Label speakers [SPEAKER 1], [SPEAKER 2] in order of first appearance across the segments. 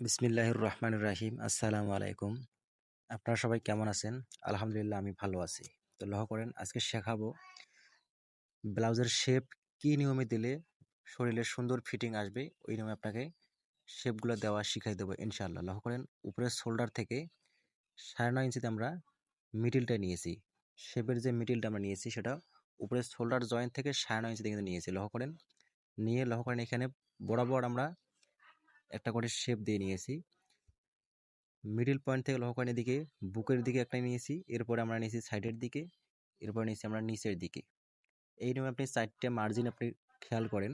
[SPEAKER 1] বিসমিল্লাহির রহমান রাহিম আসসালামু আলাইকুম। আপনারা সবাই কেমন আছেন? আলহামদুলিল্লাহ, আমি ভালো আছি। তো লক্ষ্য করেন, আজকে শেখাবো ব্লাউজের শেপ কী নিয়মে দিলে শরীরের সুন্দর ফিটিং আসবে, ওই নিয়মে আপনাকে শেপগুলো দেওয়া শিখাই দেবো ইনশাআল্লাহ। লক্ষ্য করেন উপরের শোল্ডার থেকে সাড়ে নয় ইঞ্চিতে আমরা মিডিলটা নিয়েছি। শেপের যে মিডিলটা আমরা নিয়েছি, সেটা উপরের শোল্ডার জয়েন্ট থেকে সাড়ে নয় ইঞ্চিতে কিন্তু নিয়েছি। লক্ষ্য করেন, নিয়ে লক্ষ্য করেন এখানে বরাবর আমরা একটা করে শেপ দিয়ে নিয়েছি। মিডিল পয়েন্ট থেকে লক্ষ্য দিকে, বুকের দিকে একটা নিয়েছি, এরপরে আমরা নিয়েছি সাইডের দিকে, এরপরে নিয়েছি আমরা নিচের দিকে। এই নিয়মে আপনি চারটে মার্জিন আপনি খেয়াল করেন,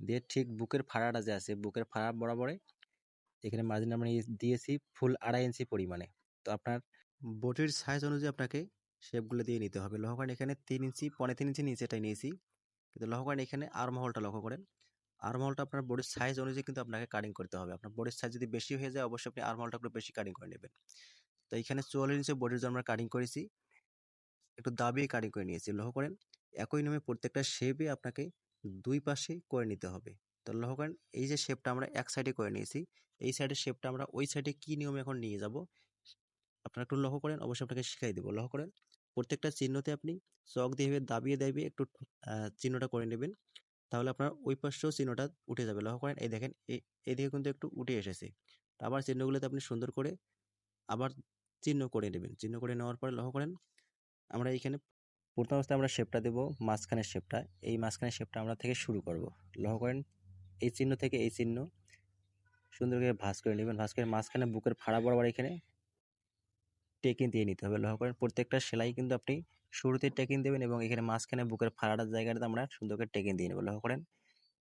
[SPEAKER 1] দিয়ে ঠিক বুকের ফাড়াটা যে আছে, বুকের ফাড়া বরাবরে, এখানে মার্জিন আমরা দিয়েছি ফুল আড়াই ইঞ্চি পরিমাণে। তো আপনার বটির সাইজ অনুযায়ী আপনাকে শেপগুলো দিয়ে নিতে হবে। করেন এখানে তিন ইঞ্চি পনেরো তিন ইঞ্চি নিচেটাই নিয়েছি। কিন্তু লক্ষ্য এখানে আর মহলটা লক্ষ্য করেন আরমহলটা আপনার বডির সাইজ অনুযায়ী কিন্তু আপনাকে কাটিং করতে হবে। আপনার বডির সাইজ যদি বেশি হয়ে যায়, অবশ্যই আপনি আরমহলটা একটু বেশি কাটিং করে নেবেন। তো এইখানে চুয়াল্লিশ ইঞ্চি বডির জন্য আমরা কাটিং করেছি। একটু দাবিয়ে কাটিং করে নিয়েছি। লক্ষ্য করেন, একই নিয়মে প্রত্যেকটা শেপে আপনাকে দুই পাশে করে নিতে হবে। তো লক্ষ্য করেন, এই যে শেপটা আমরা এক সাইডে করে নিয়েছি, এই সাইডের শেপটা আমরা ওই সাইডে কী নিয়মে এখন নিয়ে যাব? আপনারা একটু লক্ষ্য করেন, অবশ্যই আপনাকে শিখাই দেবো। লক্ষ্য করেন, প্রত্যেকটা চিহ্নতে আপনি চক দিয়ে দাবিয়ে দাবিয়ে একটু চিহ্নটা করে নেবেন। তাহলে আপনার ওই পাশেও চিহ্নটা উঠে যাবে। লক্ষ্য করেন, এই দেখেন এদিকে কিন্তু একটু উঠে এসেছে। আবার চিহ্নগুলোতে আপনি সুন্দর করে আবার চিহ্ন করে নেবেন। চিহ্ন করে নেওয়ার পরে লক্ষ্য করেন, আমরা এইখানে প্রথম অবস্থায় আমরা শেপটা দেব, মাঝখানের শেপটা এই মাঝখানের শেপটা আমরা থেকে শুরু করব। লক্ষ্য করেন, এই চিহ্ন থেকে এই চিহ্ন সুন্দর করে ভাঁজ করে নেবেন। ভাঁজ করে মাঝখানে বুকের ফাড়া বরাবর এখানে টেকিং দিয়ে নিতে হবে। লক্ষ্য করেন প্রত্যেকটা সেলাই কিন্তু আপনি শুরুতে টেকিং দেবেন এবং এখানে মাঝখানে বুকের ফাড়াটার জায়গাটাতে আমরা সুন্দর করে টেকিং দিয়ে নেব। লক্ষ্য করেন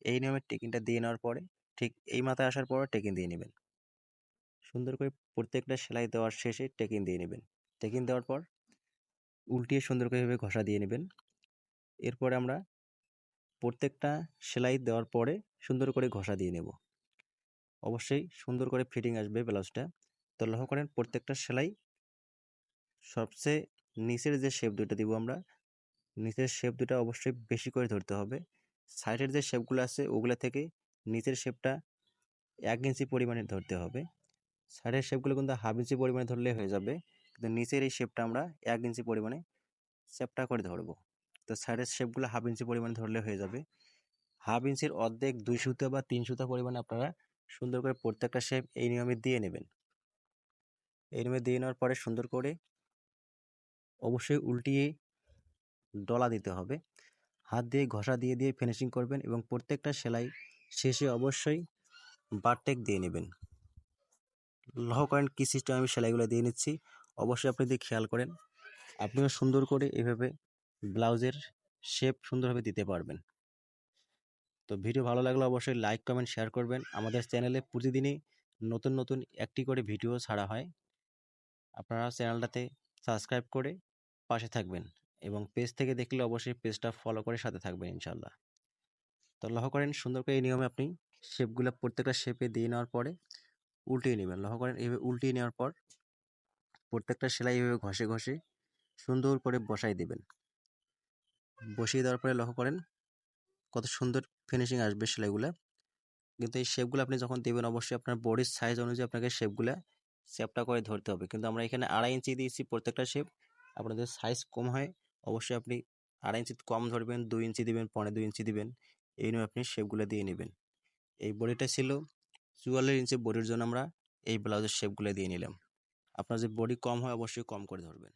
[SPEAKER 1] এই নিয়মে টেকিংটা দিয়ে নেওয়ার পরে ঠিক এই মাথায় আসার পরে টেকিং দিয়ে নেবেন। সুন্দর করে প্রত্যেকটা সেলাই দেওয়ার শেষে টেকিং দিয়ে নেবেন। টেকিং দেওয়ার পর উল্টিয়ে সুন্দর করে এভাবে ঘষা দিয়ে নেবেন। এরপরে আমরা প্রত্যেকটা সেলাই দেওয়ার পরে সুন্দর করে ঘষা দিয়ে নেব। অবশ্যই সুন্দর করে ফিটিং আসবে ব্লাউজটা। তো লক্ষ্য করেন প্রত্যেকটা সেলাই সবচেয়ে নিচের যে শেপ দুটো দিব আমরা, নিচের শেপ দুটো অবশ্যই বেশি করে ধরতে হবে। সাইডের যে শেপগুলো আছে, ওগুলো থেকে নিচের শেপটা এক ইঞ্চি পরিমাণে ধরতে হবে। সাইডের শেপগুলো কিন্তু হাফ ইঞ্চি পরিমাণে ধরলে হয়ে যাবে। কিন্তু নিচের এই শেপটা আমরা এক ইঞ্চি পরিমাণে শেপটা করে ধরবো। তো সাইডের শেপগুলো হাফ ইঞ্চি পরিমাণে ধরলে হয়ে যাবে। হাফ ইঞ্চির অর্ধেক দুই সুতো বা তিন সুতো পরিমাণে আপনারা সুন্দর করে প্রত্যেকটা শেপ এই নিয়মে দিয়ে নেবেন। এই নিয়মে দিয়ে নেওয়ার পরে সুন্দর করে অবশ্যই উল্টিয়ে ডলা দিতে হবে। হাত দিয়ে ঘষা দিয়ে দিয়ে ফিনিশিং করবেন এবং প্রত্যেকটা সেলাই শেষে অবশ্যই বারটেক দিয়ে নেবেন। লহ করেন কী সিস্টেম আমি সেলাইগুলো দিয়ে নিচ্ছি, অবশ্যই আপনি যদি খেয়াল করেন, আপনিও সুন্দর করে এভাবে ব্লাউজের শেপ সুন্দরভাবে দিতে পারবেন। তো ভিডিও ভালো লাগলে অবশ্যই লাইক কমেন্ট শেয়ার করবেন। আমাদের চ্যানেলে প্রতিদিনই নতুন নতুন একটি করে ভিডিও ছাড়া হয়। আপনারা চ্যানেলটাতে সাবস্ক্রাইব করে পাশে থাকবেন এবং পেজ থেকে দেখলে অবশ্যই পেজটা ফলো করে সাথে থাকবেন ইনশাল্লাহ। তো লক্ষ্য করেন, সুন্দর করে এই নিয়মে আপনি শেপগুলো প্রত্যেকটা শেপে দিয়ে নেওয়ার পরে উল্টিয়ে নেবেন। লক্ষ্য করেন, এইভাবে উল্টিয়ে নেওয়ার পর প্রত্যেকটা সেলাই এইভাবে ঘষে ঘষে সুন্দর করে বসাই দেবেন। বসিয়ে দেওয়ার পরে লক্ষ্য করেন, কত সুন্দর ফিনিশিং আসবে সেলাইগুলো। কিন্তু এই শেপগুলো আপনি যখন দেবেন, অবশ্যই আপনার বডির সাইজ অনুযায়ী আপনাকে শেপগুলো শেপটা করে ধরতে হবে। কিন্তু আমরা এখানে আড়াই ইঞ্চি দিয়েছি প্রত্যেকটা শেপ আপনাদের সাইজ কম হয়, অবশ্যই আপনি আড়াই ইঞ্চি কম ধরবেন, দুই ইঞ্চি দিবেন পনেরো দুই ইঞ্চি দিবেন, এই নিয়ে আপনি শেপগুলো দিয়ে নেবেন। এই বডিটা ছিল চুয়াল্লিশ ইঞ্চি বডির জন্য আমরা এই ব্লাউজের শেপগুলো দিয়ে নিলাম। আপনার যে বডি কম হয়, অবশ্যই কম করে ধরবেন।